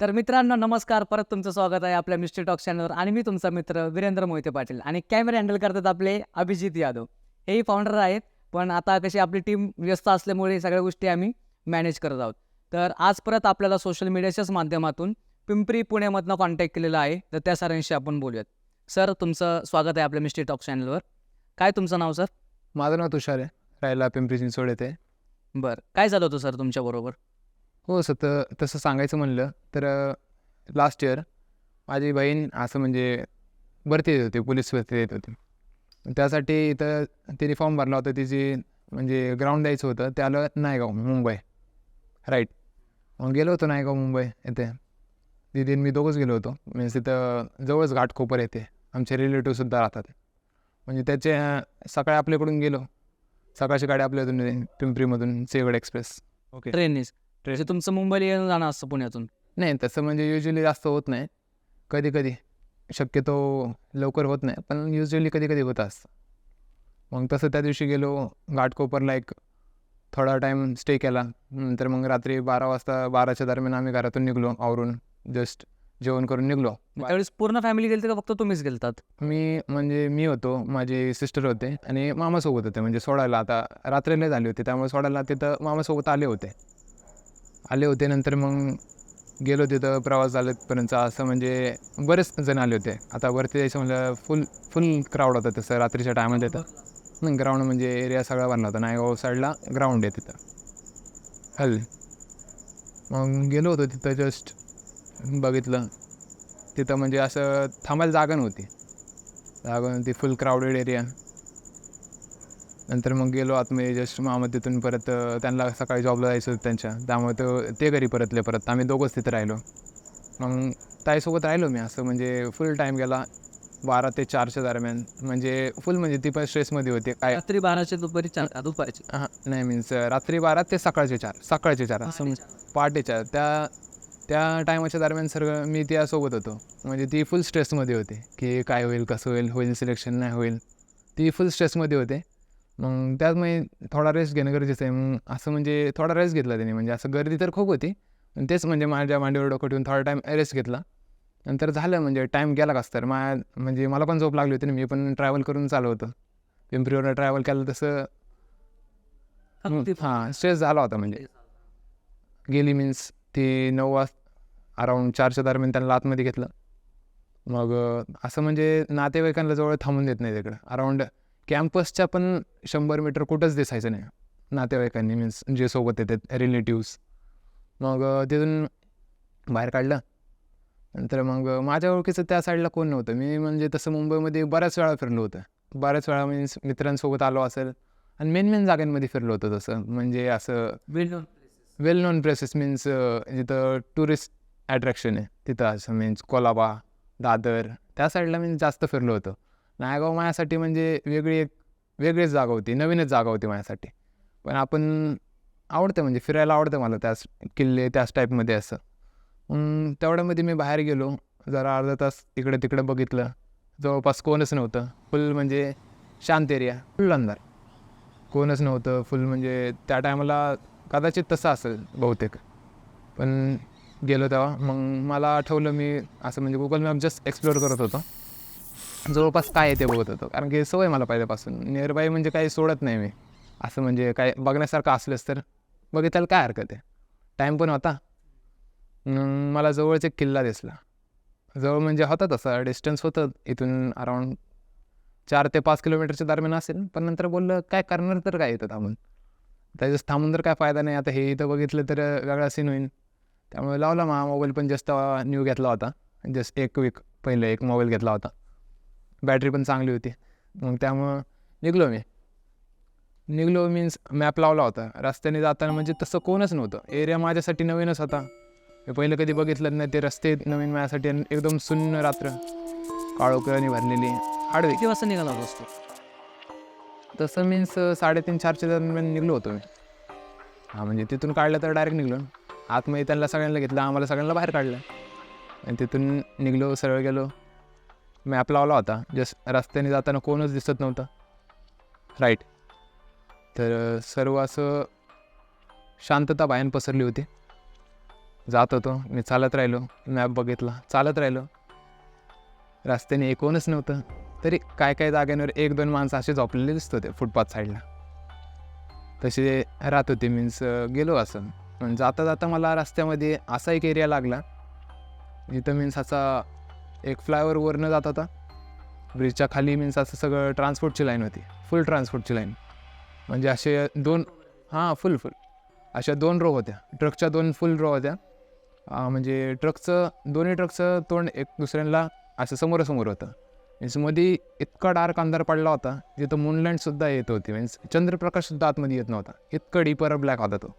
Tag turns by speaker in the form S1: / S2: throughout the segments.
S1: तर मित्रांनो नमस्कार. परत तुमचं स्वागत आहे आपल्या मिस्टर टॉक चॅनलवर. आणि मी तुमचा मित्र वीरेंद्र मोहिते पाटील. आणि कॅमेरा हँडल करतात आपले अभिजित यादव. हेही फाउंडर आहेत पण आता कशी आपली टीम व्यस्त असल्यामुळे सगळ्या गोष्टी आम्ही मॅनेज करत आहोत. तर आज परत आपल्याला सोशल मीडियाच्याच माध्यमातून पिंपरी पुण्यामधनं कॉन्टॅक्ट केलेला आहे. तर त्या सरांशी आपण बोलूयात. सर तुमचं स्वागत आहे आपल्या मिस्टर टॉक चॅनलवर. काय तुमचं नाव सर?
S2: माझं नाव तुषार आहे. राहायला पिंपरी चिंचवड येथे.
S1: बरं. काय झालं होतं सर तुमच्याबरोबर
S2: हो सत तसं सांगायचं म्हणलं तर लास्ट इयर माझी बहीण असं म्हणजे भरती येत होती पोलीस भरती येत होती. त्यासाठी इथं तिने फॉर्म भरला होता तिची म्हणजे ग्राउंड द्यायचं होतं ते आलं नायगाव मुंबई. राईट मग गेलो होतो नायगाव मुंबई येथे. तिथे मी दोघंच गेलो होतो. मीन्स तिथं जवळच घाटकोपर येते आमचे रिलेटिव्हसुद्धा राहतात. म्हणजे त्याचे सकाळी आपल्याकडून गेलो. सकाळची गाडी आपल्या इथून पिंपरीमधून सेवड एक्सप्रेस. ओके
S1: ट्रेननेच म्हणजे तुमचं मुंबईला येणं जाणं असतं पुण्यातून.
S2: नाही तसं म्हणजे युजली जास्त होत नाही. कधी कधी शक्यतो लवकर होत नाही पण युजली कधी कधी होत असतं. मग तसं त्या दिवशी गेलो घाटकोपरला एक थोडा टाईम स्टे केला. नंतर मग रात्री बारा वाजता बाराच्या दरम्यान आम्ही घरातून निघलो आवरून. जस्ट जेवण करून निघलो.
S1: त्यावेळेस पूर्ण फॅमिली गेली का फक्त तुम्हीच गेलतात?
S2: मी म्हणजे मी होतो माझे सिस्टर होते आणि मामासोबत होते. म्हणजे सोडायला आता रात्रीला झाली होती त्यामुळे सोडायला तिथं मामासोबत आले होते. आले होते नंतर मग गेलो तिथं प्रवास झाल्यापर्यंत असं म्हणजे बरेच जण आले होते. आता वरती जायचं म्हणजे फुल फुल क्राऊड होता तसं रात्रीच्या टायमात येतं ग्राउंड म्हणजे एरिया सगळा भरला होता. नायगाव साईडला ग्राउंड आहे तिथं. हल. मग गेलो होतो तिथं जस्ट बघितलं. तिथं म्हणजे असं थांबायला जागा नव्हती. जागा नव्हती फुल क्राऊडेड एरिया नंतर मग गेलो आतमध्ये जस्ट मामा तिथून परत त्यांना सकाळी जॉबला जायचं होतं त्यांच्या. त्यामुळे तो ते घरी परतले परत. आम्ही दोघंच तिथं राहिलो. मग ताईसोबत राहिलो मी असं म्हणजे फुल टाईम गेला. बारा ते चारच्या दरम्यान. म्हणजे फुल म्हणजे ती पण स्ट्रेसमध्ये होती. काय?
S1: रात्री बाराच्या दुपारी चार दुपारची
S2: हां नाही मीन्स रात्री बारा ते सकाळचे चार. सकाळचे चार असं पहाटे चार त्या त्या टायमाच्या दरम्यान सर्व मी त्यासोबत होतो. म्हणजे ती फुल स्ट्रेसमध्ये होते. की काय होईल कसं होईल होईल सिलेक्शन नाही होईल. ती फुल स्ट्रेसमध्ये होते. मग त्यात मग थोडा रेस्ट घेणं गरजेचं आहे. मग असं म्हणजे थोडा रेस्ट घेतला त्याने. म्हणजे असं गर्दी तर खूप होती. पण तेच म्हणजे माझ्या मांडीवर डोकं ठेवून थोडा टाईम रेस्ट घेतला. नंतर झालं म्हणजे टाईम गेला कसं तर. मा म्हणजे मला पण झोप लागली होती ना. मी पण ट्रॅव्हल करून चालू होतं. पिंपरीवर ट्रॅव्हल केलं तसं. हां स्ट्रेस झाला होता म्हणजे. गेली मीन्स ती नऊ वाज अराऊंड चारच्या दरम्यान त्यांना आतमध्ये घेतलं. मग असं म्हणजे नातेवाईकांना जवळ थांबून देत नाही तिकडं अराऊंड कॅम्पसच्या पण शंभर मीटर कुठंच दिसायचं नाही. नातेवाईकांनी मीन्स जे सोबत येतात रिलेटिव्स मग तिथून बाहेर काढलं. नंतर मग माझ्या ओळखीचं त्या साईडला कोण नव्हतं. मी म्हणजे तसं मुंबईमध्ये बऱ्याच वेळा फिरलो होतं. बऱ्याच वेळा मीन्स मित्रांसोबत आलो असेल. आणि मेन मेन जागांमध्ये फिरलो होतो तसं. म्हणजे असं
S1: well
S2: well known places means जिथं टुरिस्ट अट्रॅक्शन आहे. तिथं असं मीन्स कोलाबा दादर त्या साईडला मी जास्त फिरलो होतो. नायगाव माझ्यासाठी म्हणजे वेगळी एक वेगळीच जागा होती नवीनच जागा होती माझ्यासाठी. पण आपण आवडतं म्हणजे फिरायला आवडतं मला त्याच किल्ले त्याच टाईपमध्ये असं. तेवढ्यामध्ये मी बाहेर गेलो जरा अर्धा तास इकडे तिकडे बघितलं. जवळपास कोणच नव्हतं फुल म्हणजे शांत एरिया फुल अंधार. कोणच नव्हतं फुल म्हणजे त्या टायमाला कदाचित तसं असेल बहुतेक. पण गेलो तेव्हा मग मला आठवलं मी असं म्हणजे गुगल मॅप जस्ट एक्सप्लोअर करत होतो. जवळपास काय आहे ते बघत होतो. कारण की सवय मला पहिल्यापासून. नियरबाय म्हणजे काही सोडत नाही मी. असं म्हणजे काय बघण्यासारखं असलंच तर बघितलं काय हरकत आहे? टाईम पण होता. मला जवळच एक किल्ला दिसला. जवळ म्हणजे होता तसा. डिस्टन्स होतं. इथून अराऊंड चार ते पाच किलोमीटरच्या दरम्यान असेल. पण नंतर बोललं काय करणार तर काय इथं थांबून? त्याच्यात थांबून तर काय फायदा नाही. आता हे इथं बघितलं तर वेगळा सीन होईल. त्यामुळे लावला मा मोबाईल पण जस्ट न्यू घेतला होता. जस्ट एक वीक पहिले एक मोबाईल घेतला होता. बॅटरी पण चांगली होती. मग त्यामुळं निघलो मी. निघलो मीन्स मॅप लावला होता. रस्त्याने जाताना म्हणजे तसं कोणच नव्हतं. एरिया माझ्यासाठी नवीनच होता. मी पहिलं कधी बघितलं नाही ते रस्ते नवीन माझ्यासाठी एकदम सुन्न रात्र. काळोकळणी भरलेली. आडवी
S1: किती वाजता निघाला होतास तू?
S2: तसं मीन्स साडेतीन चारच्या दरम्यान निघलो होतो मी. हां म्हणजे तिथून काढलं तर डायरेक्ट निघलो. आतमध्ये त्यांना सगळ्यांना घेतलं आम्हाला सगळ्यांना बाहेर काढलं. आणि तिथून निघलो सरळ गेलो. मॅप लावला होता. जस्ट रस्त्याने जाताना कोणच दिसत नव्हतं. राईट तर सर्व असं शांतता बाहेर पसरली होती. जात होतो. मी चालत राहिलो. मॅप बघितला. चालत राहिलो. रस्त्याने एकूणच नव्हतं. तरी काय काय जाग्यांवर एक दोन माणसं असे झोपलेले दिसत होते फुटपाथ साईडला तसे राहत होते. मीन्स गेलो असं. पण जाता जाता मला रस्त्यामध्ये असा एक एरिया लागला. इथं मीन्स असा एक फ्लायओव्हरवरनं जात होता. ब्रिजच्या खाली मीन्स असं सगळं ट्रान्सपोर्टची लाईन होती. फुल ट्रान्सपोर्टची लाईन म्हणजे असे दोन हां फुल फुल अशा दोन रो होत्या. ट्रकच्या दोन फुल रो होत्या. म्हणजे ट्रकचं दोन्ही ट्रकचं तोंड एक दुसऱ्यांना असं समोरासमोर होतं. मीन्समध्ये इतका डार्क अंधार पडला होता जिथं मूनलाईटसुद्धा येत होती. मीन्स चंद्रप्रकाशसुद्धा आतमध्ये येत नव्हता. इतकं डीपर ब्लॅक होता तो.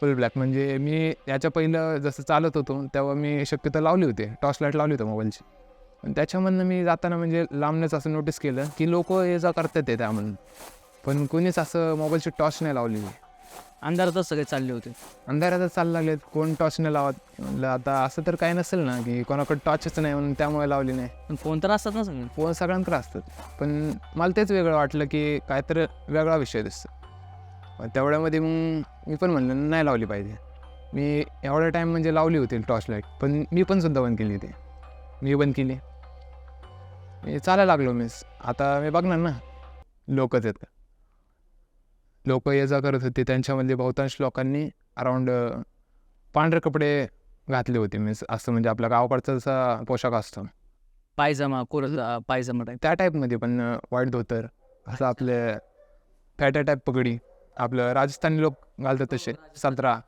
S2: फुल ब्लॅक म्हणजे मी याच्या पहिलं जसं चालत होतो तेव्हा मी शक्यतो लावली होती. टॉर्च लाइट लावली होती मोबाईलची. पण त्याच्यामधनं मी जाताना म्हणजे लांबनंच असं नोटीस केलं की लोक ये जा करतात ते त्यामधून. पण कोणीच असं मोबाईलची टॉर्च नाही लावलेली
S1: अंधारातच सगळे चालले होते.
S2: अंधारातच चालू लागलेत. कोण टॉर्च नाही लावत? म्हणलं आता असं तर काही नसेल ना की कोणाकडे टॉर्चच नाही म्हणून त्यामुळे लावली नाही.
S1: पण फोन तर असतात ना. सगळे
S2: फोन सगळ्यांकडे असतात. पण मला तेच वेगळं वाटलं की काहीतरी वेगळा विषय दिसतो. तेवढ्यामध्ये मग मी पण म्हणलं नाही लावली पाहिजे. मी एवढा टाईम म्हणजे लावली होती टॉर्च लाइट पण मी पण सुद्धा बंद केली होती. मी बंद केली. मी चालायला लागलो मीस आता मी बघणार ना. लोकच आहेत लोक ये जा करत होते. त्यांच्यामध्ये बहुतांश लोकांनी अराऊंड पांढरे कपडे घातले होते मीन्स असं म्हणजे आपल्या गावाकडचा जसा पोशाख असतो.
S1: पायजमा कुर्ता पायजमा टाईप
S2: त्या टाईपमध्ये पण वाईट धोतर असं आपले फॅट्या टाईप पगडी. आपलं राजस्थानी लोक घालतात तसे सतरा.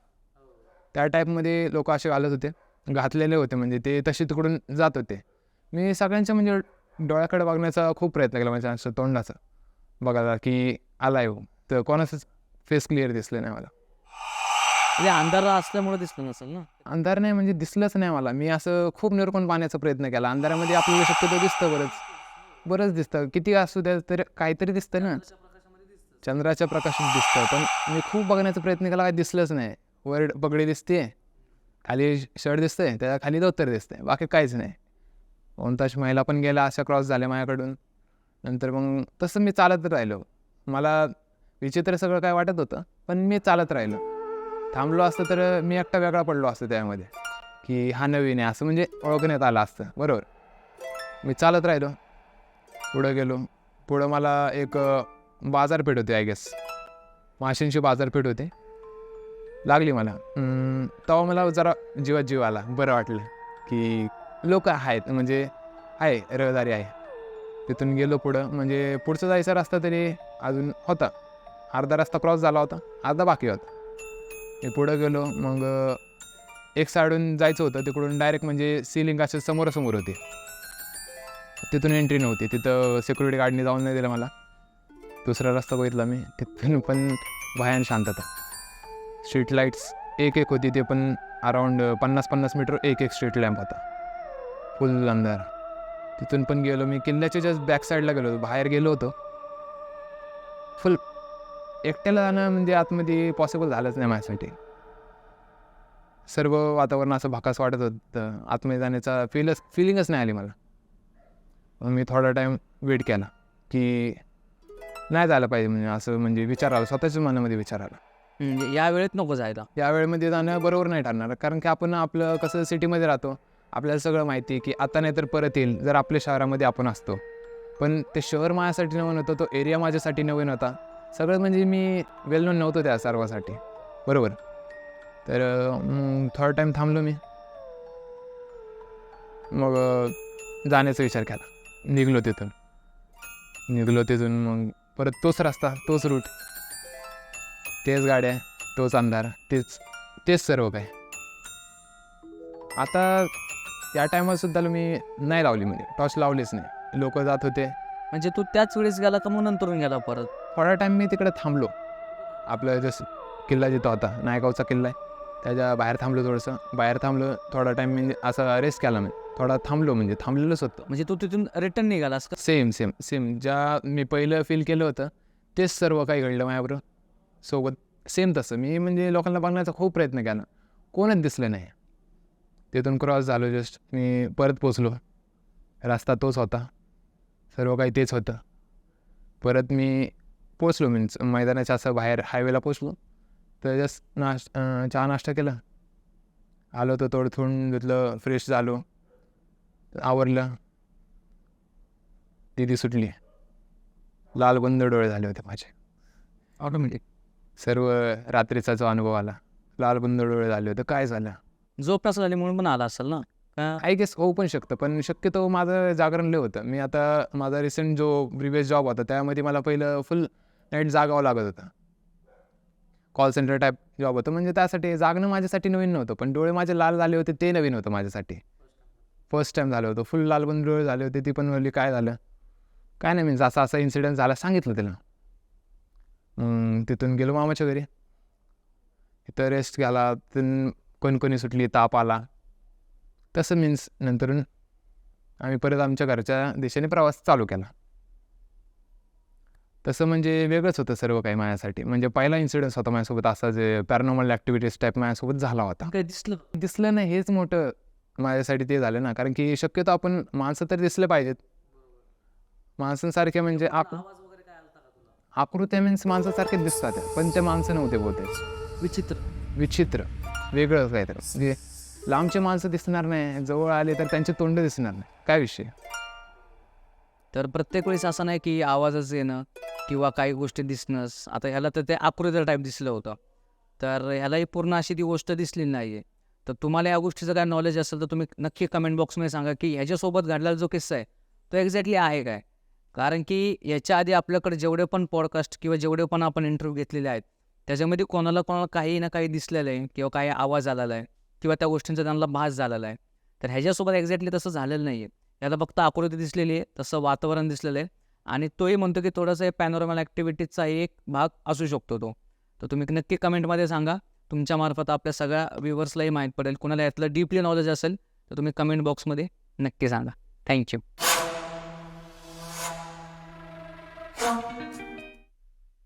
S2: त्या टाईपमध्ये लोक असे घालत होते. घातलेले होते म्हणजे ते तसे तिकडून जात होते. मी सगळ्यांच्या म्हणजे डोळ्याकडे बघण्याचा खूप प्रयत्न केला म्हणजे असं तोंडाचा. बघायला की आलाय हो. तर कोणाचंच फेस क्लिअर दिसलं नाही मला.
S1: म्हणजे अंधारा असल्यामुळे दिसलं नसेल ना?
S2: अंधार नाही म्हणजे दिसलंच नाही मला. मी असं खूप निरकून पाहण्याचा प्रयत्न केला. अंधारामध्ये आपल्याला शक्यतो दिसतं बरंच. बरंच दिसतं. किती असू द्या तरी काहीतरी दिसतं ना. चंद्राच्या प्रकाशात दिसतं पण मी खूप बघण्याचा प्रयत्न केला काय दिसलंच नाही. वर पगडी दिसते खाली शर्ट दिसतंय त्याच्याखाली धोतर दिसते बाकी काहीच नाही. दोन तास महिला पण गेल्या अशा क्रॉस झाल्या माझ्याकडून. नंतर मग तसं मी चालत राहिलो. मला विचित्र सगळं काय वाटत होतं पण मी चालत राहिलो. थांबलो असतं तर मी एकटा वेगळा पडलो असतो त्यामध्ये की हा नवीन आहे असं म्हणजे ओळखण्यात आलं असतं बरोबर. मी चालत राहिलो पुढं गेलो. पुढं मला एक बाजारपेठ होती आय गेस माशांची बाजारपेठ होती. लागली मला. तेव्हा मला जरा जीवात जीव आला. बरं वाटलं की लोक आहेत म्हणजे आहे रहदारी आहे. तिथून गेलो पुढं म्हणजे पुढचा जायचा रस्ता तरी अजून होता. अर्धा रस्ता क्रॉस झाला होता अर्धा बाकी होता. मी पुढं गेलो मग एक साईडून जायचं होतं तिकडून डायरेक्ट म्हणजे सिलिंग असे समोरासमोर होते. तिथून एंट्री नव्हती तिथं सिक्युरिटी गार्डने जाऊन नाही दिलं मला. दुसरा रस्ता बघितला मी तिथून पण भयान शांतता. स्ट्रीट लाईट्स एक एक होती ते पण अराऊंड पन्नास पन्नास मीटर एक एक स्ट्रीट लॅम्प होता. फुल अंधार. तिथून पण गेलो मी किल्ल्याच्या जस्ट बॅक साईडला गेलो होतो बाहेर गेलो होतो. फुल एकट्याला जाणं म्हणजे आतमध्ये पॉसिबल झालंच नाही माझ्यासाठी. सर्व वातावरण असं भाकास वाटत होतं. आतमध्ये जाण्याचा फीलच फिलिंगच नाही आली मला. मग मी थोडा टाईम वेट केला की नाही जायला पाहिजे म्हणजे असं म्हणजे विचार आला स्वतःच्याच मनामध्ये विचार आला
S1: म्हणजे या वेळेत नको जायला.
S2: या वेळेमध्ये जाणं बरोबर नाही ठरणार कारण की आपण आपलं कसं सिटीमध्ये राहतो आपल्याला सगळं माहिती आहे की आता नाही तर परत येईल जर आपल्या शहरामध्ये आपण असतो. पण ते शहर माझ्यासाठी नवीन होतं तो एरिया माझ्यासाठी नवीन होता. सगळं म्हणजे मी वेल नोन नव्हतो त्या सर्वासाठी. बरोबर? तर थोडा टाईम थांबलो मी. मग जाण्याचा विचार केला. निघलो तिथून. निघलो तिथून मग परत तोच रस्ता तोच रूट तेच गाड्या तोच अंधार तेच तेच सर्व काय. आता त्या टायमात सुद्धा मी नाही लावली म्हणजे टॉर्च लावलीच नाही. लोक जात होते.
S1: म्हणजे तू त्याच वेळेस गेला का मग नंतरून गेला परत?
S2: थोडा टाईम मी तिकडे थांबलो. आपलं जसं किल्ला जिथं होता नायगावचा किल्ला आहे त्याच्या बाहेर थांबलो थोडंसं. बाहेर थांबलो थोडा टाईम म्हणजे असा रेस्ट केला मी. थोडा थांबलो म्हणजे थांबलेलोच होतं.
S1: म्हणजे तू तिथून रिटर्न निघालास का?
S2: सेम सेम सेम ज्या मी पहिलं फील केलं होतं तेच सर्व काही घडलं माझ्याबरोबर. सोबत सेम तसं. मी म्हणजे लोकांना बघण्याचा खूप प्रयत्न केला. कोणच दिसलं नाही. तिथून क्रॉस झालो जस्ट मी परत पोचलो रस्ता तोच होता. सर्व काही तेच होतं. परत मी पोचलो मीन्स मैदानाच्या असं बाहेर हायवेला पोचलो तर जस्ट नाश अं, चहा नाश्ता केला. आलो तर थोडं थोडं घेतलं फ्रेश झालो. आवरलं. दिदी सुटली. लाल बंद डोळे झाले होते माझे.
S1: ऑटोमॅटिक
S2: सर्व रात्रीचा जो अनुभव आला लाल बंद डोळे झाले होते. काय झालं?
S1: झोप नसं झाली म्हणून पण आला असेल ना? का?
S2: आय गेस होऊ पण शकतं पण शक्यतो माझं जागरण लय होतं. मी आता माझा रिसेंट जो प्रिव्हियस जॉब होता त्यामध्ये मला पहिलं फुल नाईट जागावं लागत होतं. कॉल सेंटर टाईप जॉब होतं. म्हणजे त्यासाठी जागणं माझ्यासाठी नवीन नव्हतं पण डोळे माझे लाल झाले होते ते नवीन होतं माझ्यासाठी. फर्स्ट टाईम झालं होतं. फुल लाल बंद डोळे झाले होते. ती पण म्हणली काय झालं? काय नाही मीन्स असा असा इन्सिडेंट झाला सांगितलं तिला. मग तिथून गेलो मामाच्या घरी. तिथं रेस्ट घ्याला तिथून कोणकोणी सुटली ताप आला. तसं मीन्स नंतरून आम्ही परत आमच्या घरच्या दिशेने प्रवास चालू केला. तसं म्हणजे वेगळंच होतं सर्व काही माझ्यासाठी. म्हणजे पहिला इन्सिडन्स होता माझ्यासोबत असा जे पॅरानॉर्मल ॲक्टिव्हिटीज टाईप माझ्यासोबत झाला होता.
S1: काय दिसलं?
S2: दिसलं नाही हेच मोठं माझ्यासाठी ते झालं ना. कारण की शक्यतो आपण माणसं तर दिसले पाहिजेत. माणसांसारखे म्हणजे आक आकृत्या मीन्स माणसासारखे दिसतात. पण ते माणसं नव्हते बहुतेक.
S1: विचित्र.
S2: विचित्र. वेगळं काहीतरी. म्हणजे लांबचे माणसं दिसणार नाही जवळ आले तर त्यांचे तोंड दिसणार नाही. काय विषय?
S1: तर प्रत्येक वेळेस असं नाही की आवाजच येणं किंवा काही गोष्टी दिसणंच. आता ह्याला तर ते आकृती टाईप दिसलं होतं. तर ह्यालाही पूर्ण अशी ती गोष्ट दिसली नाही आहे तर तुम्हाला या गोष्टीचं काय नॉलेज असेल तर तुम्ही नक्की कमेंट बॉक्समध्ये सांगा की ह्याच्यासोबत घडलेला जो किस्सा आहे तो एक्झॅक्टली आहे काय? कारण की याच्या आधी आपल्याकडे जेवढे पण पॉडकास्ट किंवा जेवढे पण आपण इंटरव्ह्यू घेतलेले आहेत त्याच्यामध्ये कोणाला कोणाला काही ना काही दिसलेलं आहे किंवा काही आवाज आलेला आहे किंवा त्या गोष्टींचा त्यांना भास झालेला आहे. तर ह्याच्यासोबत एक्झॅक्टली तसं झालेलं नाही आहे याला फक्त आकृती दिसलेली आहे तसं वातावरण दिसलेलं आहे आणि तोही म्हणतो की थोडंसं पॅनोरमल ॲक्टिव्हिटीजचा एक भाग असू शकतो तो. तर तुम्ही नक्की कमेंटमध्ये सांगा. तुमच्यामार्फत आपल्या सगळ्या व्ह्युअर्सलाही माहीत पडेल. कुणाला यातलं डीपली नॉलेज असेल तर तुम्ही कमेंट बॉक्समध्ये नक्की सांगा. थँक्यू.